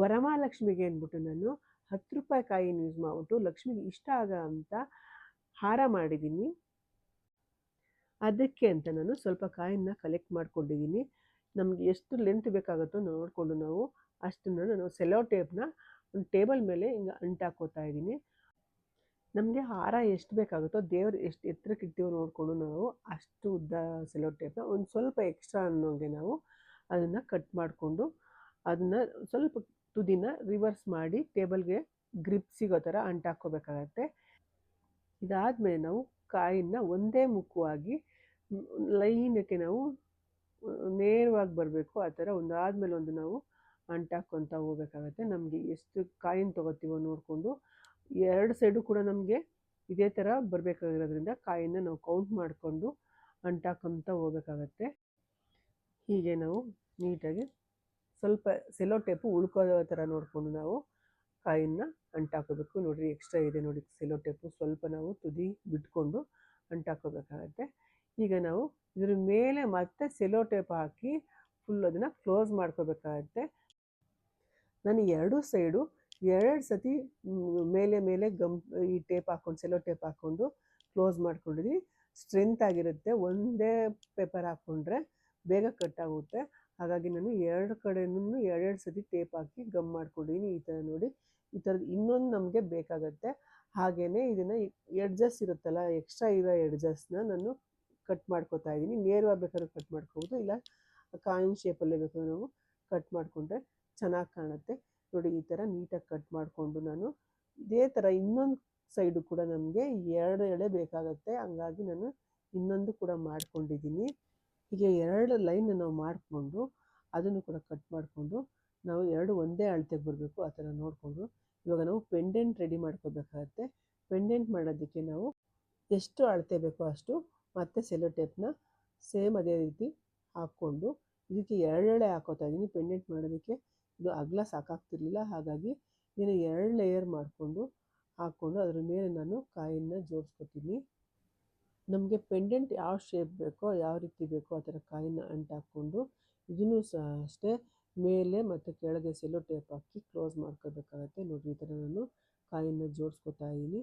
ವರಮಹಾಲಕ್ಷ್ಮಿಗೆ ಅಂದ್ಬಿಟ್ಟು ನಾನು ಹತ್ತು ರೂಪಾಯಿ ಕಾಯಿನ ಯೂಸ್ ಮಾಡಿಬಿಟ್ಟು ಲಕ್ಷ್ಮಿಗೆ ಇಷ್ಟ ಆಗೋ ಅಂತ ಹಾರ ಮಾಡಿದ್ದೀನಿ. ಅದಕ್ಕೆ ಅಂತ ನಾನು ಸ್ವಲ್ಪ ಕಾಯಿನ ಕಲೆಕ್ಟ್ ಮಾಡ್ಕೊಂಡಿದ್ದೀನಿ. ನಮಗೆ ಎಷ್ಟು ಲೆಂತ್ ಬೇಕಾಗುತ್ತೋ ನೋಡಿಕೊಂಡು ನಾವು ಅಷ್ಟನ್ನು ನಾನು ಸೆಲೋ ಟೇಪ್ನ ಒಂದು ಟೇಬಲ್ ಮೇಲೆ ಹಿಂಗೆ ಅಂಟಾಕೋತಾ ಇದ್ದೀನಿ. ನಮಗೆ ಹಾರ ಎಷ್ಟು ಬೇಕಾಗುತ್ತೋ ದೇವ್ರು ಎಷ್ಟು ಎತ್ತರಕ್ಕೆ ಇಡ್ತೀವೋ ನೋಡಿಕೊಂಡು ನಾವು ಅಷ್ಟು ಉದ್ದ ಸೆಲೋ ಟೇಪ್ನ ಒಂದು ಸ್ವಲ್ಪ ಎಕ್ಸ್ಟ್ರಾ ಅನ್ನೋಂಗೆ ನಾವು ಅದನ್ನು ಕಟ್ ಮಾಡಿಕೊಂಡು ಅದನ್ನು ಸ್ವಲ್ಪ ತುದಿನ ರಿವರ್ಸ್ ಮಾಡಿ ಟೇಬಲ್ಗೆ ಗ್ರಿಪ್ ಸಿಗೋ ಥರ ಅಂಟಾಕೋಬೇಕಾಗತ್ತೆ ಇದಾದಮೇಲೆ ನಾವು ಕಾಯಿನ ಒಂದೇ ಮುಖವಾಗಿ ಲೈನಕ್ಕೆ ನಾವು ನೇರವಾಗಿ ಬರಬೇಕು, ಆ ಥರ ಒಂದಾದ್ಮೇಲೆ ಒಂದು ನಾವು ಅಂಟಾಕ್ಕೊತ ಹೋಗ್ಬೇಕಾಗತ್ತೆ. ನಮಗೆ ಎಷ್ಟು ಕಾಯಿನ ತೊಗೋತೀವೋ ನೋಡಿಕೊಂಡು ಎರಡು ಸೈಡು ಕೂಡ ನಮಗೆ ಇದೇ ಥರ ಬರಬೇಕಾಗಿರೋದ್ರಿಂದ ಕಾಯಿನ ನಾವು ಕೌಂಟ್ ಮಾಡಿಕೊಂಡು ಅಂಟಾಕೊಂತ ಹೋಗ್ಬೇಕಾಗತ್ತೆ. ಹೀಗೆ ನಾವು ನೀಟಾಗಿ ಸ್ವಲ್ಪ ಸೆಲೋ ಟೇಪು ಉಳ್ಕೊಳ್ಳೋ ಥರ ನೋಡಿಕೊಂಡು ನಾವು ಕಾಯಿನ ಅಂಟಾಕೋಬೇಕು. ನೋಡಿರಿ ಎಕ್ಸ್ಟ್ರಾ ಇದೆ ನೋಡಿ ಸೆಲೋ ಟೇಪು. ಸ್ವಲ್ಪ ನಾವು ತುದಿ ಬಿಟ್ಕೊಂಡು ಅಂಟಾಕೋಬೇಕಾಗತ್ತೆ. ಈಗ ನಾವು ಇದ್ರ ಮೇಲೆ ಮತ್ತೆ ಸೆಲೋ ಟೇಪ್ ಹಾಕಿ ಫುಲ್ ಅದನ್ನು ಕ್ಲೋಸ್ ಮಾಡ್ಕೋಬೇಕಾಗತ್ತೆ. ನಾನು ಎರಡೂ ಸೈಡು ಎರಡು ಸತಿ ಮೇಲೆ ಮೇಲೆ ಗಮ್ ಈ ಟೇಪ್ ಹಾಕ್ಕೊಂಡು ಸೆಲೋ ಟೇಪ್ ಹಾಕ್ಕೊಂಡು ಕ್ಲೋಸ್ ಮಾಡ್ಕೊಂಡಿದ್ದೀನಿ ಸ್ಟ್ರೆಂತ್ ಆಗಿರುತ್ತೆ. ಒಂದೇ ಪೇಪರ್ ಹಾಕ್ಕೊಂಡ್ರೆ ಬೇಗ ಕಟ್ ಆಗುತ್ತೆ. ಹಾಗಾಗಿ ನಾನು ಎರಡು ಕಡೆನೂ ಎರಡೆರಡು ಸತಿ ಟೇಪ್ ಹಾಕಿ ಗಮ್ ಮಾಡ್ಕೊಂಡಿದ್ದೀನಿ ಈ ಥರ ನೋಡಿ. ಈ ಥರದ್ದು ಇನ್ನೊಂದು ನಮಗೆ ಬೇಕಾಗತ್ತೆ. ಹಾಗೆಯೇ ಇದನ್ನು ಎಡ್ಜಸ್ ಇರುತ್ತಲ್ಲ ಎಕ್ಸ್ಟ್ರಾ ಇರೋ ಎಡ್ಜಸ್ನ ನಾನು ಕಟ್ ಮಾಡ್ಕೊತಾ ಇದ್ದೀನಿ ನೇರವಾಗಿ ಬೇಕಾದ್ರೂ ಕಟ್ ಮಾಡ್ಕೋಬೋದು, ಇಲ್ಲ ಕಾಯಿನ್ ಶೇಪಲ್ಲೇ ಬೇಕಾದ್ರೂ ನಾವು ಕಟ್ ಮಾಡಿಕೊಂಡ್ರೆ ಚೆನ್ನಾಗಿ ಕಾಣುತ್ತೆ. ನೋಡಿ ಈ ಥರ ನೀಟಾಗಿ ಕಟ್ ಮಾಡಿಕೊಂಡು ನಾನು ಇದೇ ಥರ ಇನ್ನೊಂದು ಸೈಡು ಕೂಡ ನಮಗೆ ಎರಡು ಎಳೆ ಬೇಕಾಗತ್ತೆ. ಹಂಗಾಗಿ ನಾನು ಇನ್ನೊಂದು ಕೂಡ ಮಾಡ್ಕೊಂಡಿದ್ದೀನಿ ಹೀಗೆ ಎರಡು ಲೈನ್ ನಾವು ಮಾಡಿಕೊಂಡು ಅದನ್ನು ಕೂಡ ಕಟ್ ಮಾಡಿಕೊಂಡು ನಾವು ಎರಡು ಒಂದೇ ಅಳತೆಗೆ ಬರಬೇಕು ಆ ಥರ ನೋಡಿಕೊಂಡು. ಇವಾಗ ನಾವು ಪೆಂಡೆಂಟ್ ರೆಡಿ ಮಾಡ್ಕೋಬೇಕಾಗತ್ತೆ. ಪೆಂಡೆಂಟ್ ಮಾಡೋದಕ್ಕೆ ನಾವು ಎಷ್ಟು ಅಳತೆ ಬೇಕೋ ಅಷ್ಟು ಮತ್ತು ಸೆಲೋ ಟೇಪ್ನ ಸೇಮ್ ಅದೇ ರೀತಿ ಹಾಕ್ಕೊಂಡು ಇದಕ್ಕೆ ಎರಡೆಳೆ ಹಾಕೋತಾ ಇದ್ದೀನಿ ಪೆಂಡೆಂಟ್ ಮಾಡೋದಕ್ಕೆ ಇದು ಅಗಲ ಸಾಕಾಗ್ತಿರ್ಲಿಲ್ಲ. ಹಾಗಾಗಿ ಇದನ್ನು ಎರಡು ಲೇಯರ್ ಮಾಡಿಕೊಂಡು ಹಾಕ್ಕೊಂಡು ಅದರ ಮೇಲೆ ನಾನು ಕಾಯಿನ ಜೋಡಿಸ್ಕೊತೀನಿ ನಮಗೆ ಪೆಂಡೆಂಟ್ ಯಾವ ಶೇಪ್ ಬೇಕೋ, ಯಾವ ರೀತಿ ಬೇಕೋ ಆ ಥರ ಕಾಯಿನ ಅಂಟಾಕ್ಕೊಂಡು ಇದನ್ನು ಸಹ ಅಷ್ಟೇ ಮೇಲೆ ಮತ್ತು ಕೆಳಗೆ ಸೆಲೋ ಟೇಪ್ ಹಾಕಿ ಕ್ಲೋಸ್ ಮಾಡ್ಕೋಬೇಕಾಗತ್ತೆ. ನೋಡಿ ಈ ಥರ ನಾನು ಕಾಯಿನ ಜೋಡಿಸ್ಕೊತಾ ಇದ್ದೀನಿ.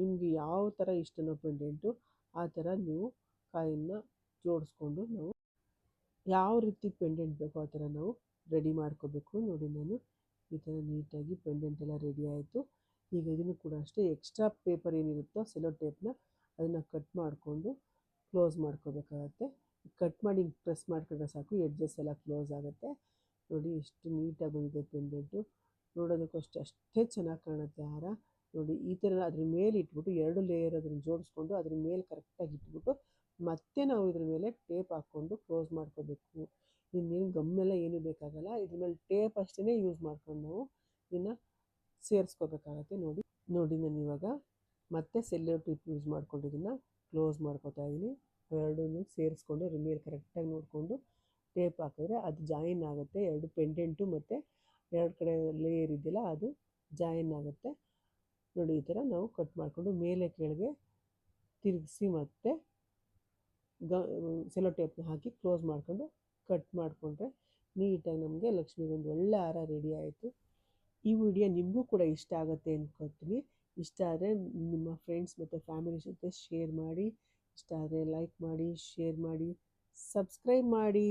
ನಿಮಗೆ ಯಾವ ಥರ ಇಷ್ಟನೋ ಪೆಂಡೆಂಟು ಆ ಥರ ನೀವು ಕಾಯಿನ ಜೋಡಿಸ್ಕೊಂಡು ನಾವು ಯಾವ ರೀತಿ ಪೆಂಡೆಂಟ್ ಬೇಕೋ ಆ ಥರ ನಾವು ರೆಡಿ ಮಾಡ್ಕೋಬೇಕು. ನೋಡಿ ನಾನು ಈ ಥರ ನೀಟಾಗಿ ಪೆಂಡೆಂಟ್ ಎಲ್ಲ ರೆಡಿ ಆಯಿತು. ಈಗ ಇದನ್ನು ಕೂಡ ಅಷ್ಟೇ ಎಕ್ಸ್ಟ್ರಾ ಪೇಪರ್ ಏನಿರುತ್ತೋ ಸೆಲೋ ಟೇಪ್ನ ಅದನ್ನು ಕಟ್ ಮಾಡಿಕೊಂಡು ಕ್ಲೋಸ್ ಮಾಡ್ಕೋಬೇಕಾಗತ್ತೆ. ಕಟ್ ಮಾಡಿ ಪ್ರೆಸ್ ಮಾಡ್ಕೊಂಡ್ರೆ ಸಾಕು ಎಡ್ಜಸ್ ಎಲ್ಲ ಕ್ಲೋಸ್ ಆಗುತ್ತೆ. ನೋಡಿ ಎಷ್ಟು ನೀಟಾಗಿ ಬಂದಿದೆ ಪೆಂಡೆಂಟು ನೋಡೋದಕ್ಕೂ ಅಷ್ಟೇ ಅಷ್ಟೇ ಚೆನ್ನಾಗಿ ಕಾಣುತ್ತೆ ಹಾರ. ನೋಡಿ ಈ ಥರ ಅದ್ರ ಮೇಲೆ ಇಟ್ಬಿಟ್ಟು ಎರಡು ಲೇಯರ್ ಅದನ್ನು ಜೋಡಿಸ್ಕೊಂಡು ಅದ್ರ ಮೇಲೆ ಕರೆಕ್ಟಾಗಿ ಇಟ್ಬಿಟ್ಟು ಮತ್ತೆ ನಾವು ಇದ್ರ ಮೇಲೆ ಟೇಪ್ ಹಾಕ್ಕೊಂಡು ಕ್ಲೋಸ್ ಮಾಡ್ಕೋಬೇಕು. ಇನ್ನೇನು ಗಮ್ಮೆಲ್ಲ ಏನೂ ಬೇಕಾಗಲ್ಲ, ಇದ್ರ ಮೇಲೆ ಟೇಪ್ ಅಷ್ಟೇ ಯೂಸ್ ಮಾಡ್ಕೊಂಡು ನಾವು ಇದನ್ನು ಸೇರಿಸ್ಕೋಬೇಕಾಗತ್ತೆ. ನೋಡಿ ನೋಡಿ ನಾನು ಇವಾಗ ಮತ್ತೆ ಸೆಲ್ಯೂರ್ ಟೇಪ್ ಯೂಸ್ ಮಾಡಿಕೊಂಡು ಇದನ್ನು ಕ್ಲೋಸ್ ಮಾಡ್ಕೋತಾ ಇದ್ದೀನಿ ಎರಡನ್ನೂ ಸೇರಿಸ್ಕೊಂಡು ರಿಮೇಲ್ ಮೇಲೆ ಕರೆಕ್ಟಾಗಿ ನೋಡಿಕೊಂಡು ಟೇಪ್ ಹಾಕಿದ್ರೆ ಅದು ಜಾಯಿನ್ ಆಗುತ್ತೆ. ಎರಡು ಪೆಂಡೆಂಟು ಮತ್ತು ಎರಡು ಕಡೆ ಲೇಯರ್ ಇದೆಯಲ್ಲ ಅದು ಜಾಯಿನ್ ಆಗುತ್ತೆ. ನೋಡಿ, ಈ ಥರ ನಾವು ಕಟ್ ಮಾಡಿಕೊಂಡು ಮೇಲೆ ಕೆಳಗೆ ತಿರುಗಿಸಿ ಮತ್ತೆ ಗ ಸೆಲೋ ಟೇಪ್ನ ಹಾಕಿ ಕ್ಲೋಸ್ ಮಾಡಿಕೊಂಡು ಕಟ್ ಮಾಡಿಕೊಂಡ್ರೆ ನೀಟಾಗಿ ನಮಗೆ ಲಕ್ಷ್ಮಿಗೊಂದು ಒಳ್ಳೆ ಹಾರ ರೆಡಿ ಆಯಿತು. ಈ ವಿಡಿಯೋ ನಿಮಗೂ ಕೂಡ ಇಷ್ಟ ಆಗುತ್ತೆ ಅಂದ್ಕೊಳ್ತೀನಿ ಇಷ್ಟ ಆದರೆ ನಿಮ್ಮ ಫ್ರೆಂಡ್ಸ್ ಮತ್ತು ಫ್ಯಾಮಿಲಿ ಜೊತೆ ಶೇರ್ ಮಾಡಿ, ಇಷ್ಟ ಆದರೆ ಲೈಕ್ ಮಾಡಿ ಶೇರ್ ಮಾಡಿ ಸಬ್ಸ್ಕ್ರೈಬ್ ಮಾಡಿ.